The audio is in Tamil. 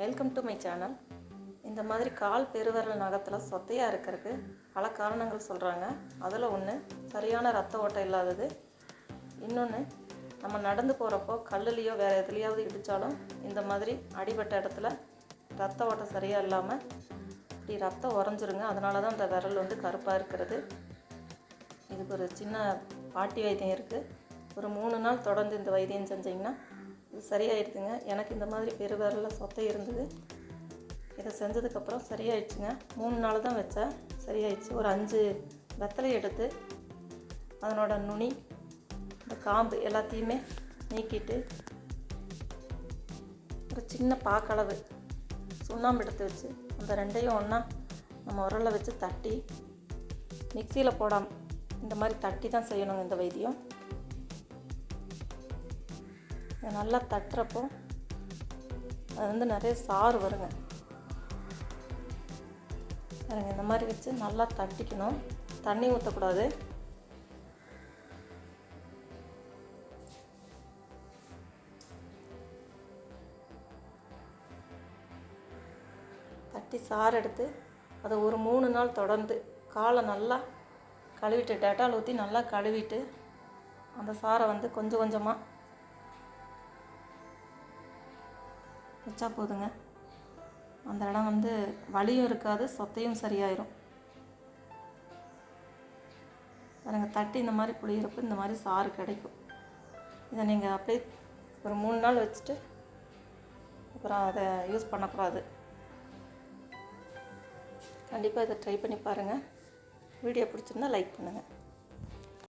வெல்கம் டு மை சேனல் இந்த மாதிரி கால் பெருவரல் நகத்தில் சொத்தையாக இருக்கிறதுக்கு பல காரணங்கள் சொல்கிறாங்க அதில் ஒன்று சரியான ரத்த ஓட்டம் இல்லாதது. இன்னொன்று நம்ம நடந்து போகிறப்போ கல்லுலேயோ வேறு எதுலேயாவது இடித்தாலும் இந்த மாதிரி அடிபட்ட இடத்துல ரத்த ஓட்டம் சரியாக இல்லாமல் இப்படி ரத்தம் உறைஞ்சிருங்க. அதனால தான் இந்த விரல் வந்து கருப்பாக இருக்கிறது. இதுக்கு ஒரு சின்ன பாட்டி வைத்தியம் இருக்குது ஒரு மூணு நாள் தொடர்ந்து இந்த வைத்தியம் செஞ்சிங்கன்னா இது சரியாயிடுதுங்க எனக்கு இந்த மாதிரி பெருவரில் சொத்தை இருந்தது. இதை செஞ்சதுக்கப்புறம் சரியாயிடுச்சுங்க. மூணு நாள் தான் வச்சேன் சரியாயிடுச்சு. ஒரு அஞ்சு வெத்தலை எடுத்து அதனோட நுனி இந்த காம்பு எல்லாத்தையுமே நீக்கிட்டு ஒரு சின்ன பாக்களவு சுண்ணாம்பு எடுத்து வச்சு அந்த ரெண்டையும் ஒன்றா நம்ம உரலை வச்சு தட்டி மிக்சியில் போடாமல் இந்த மாதிரி தட்டி தான் செய்யணுங்க இந்த வைத்தியம். இதை நல்லா தட்டுறப்போ அது வந்து நிறைய சாறு வருங்க. பாருங்க இந்த மாதிரி வச்சு நல்லா தட்டிக்கணும். தண்ணி ஊற்றக்கூடாது தட்டி சாறு எடுத்து அதை ஒரு மூணு நாள் தொடர்ந்து காலை நல்லா கழுவிட்டு டெட்டால் ஊற்றி நல்லா கழுவிட்டு அந்த சாரை வந்து கொஞ்சம் கொஞ்சமாக வச்சா போதுங்க. அந்த இடம் வந்து வலியும் இருக்காது சொத்தையும் சரியாயிரும். பாருங்கள் தட்டி இந்த மாதிரி புளியிறப்போ இந்த மாதிரி சாறு கிடைக்கும். இதை நீங்கள் அப்படியே ஒரு மூணு நாள் வச்சுட்டு அப்புறம் அதை யூஸ் பண்ணக்கூடாது. கண்டிப்பாக இதை ட்ரை பண்ணி பாருங்கள் வீடியோ பிடிச்சிருந்தா லைக் பண்ணுங்கள்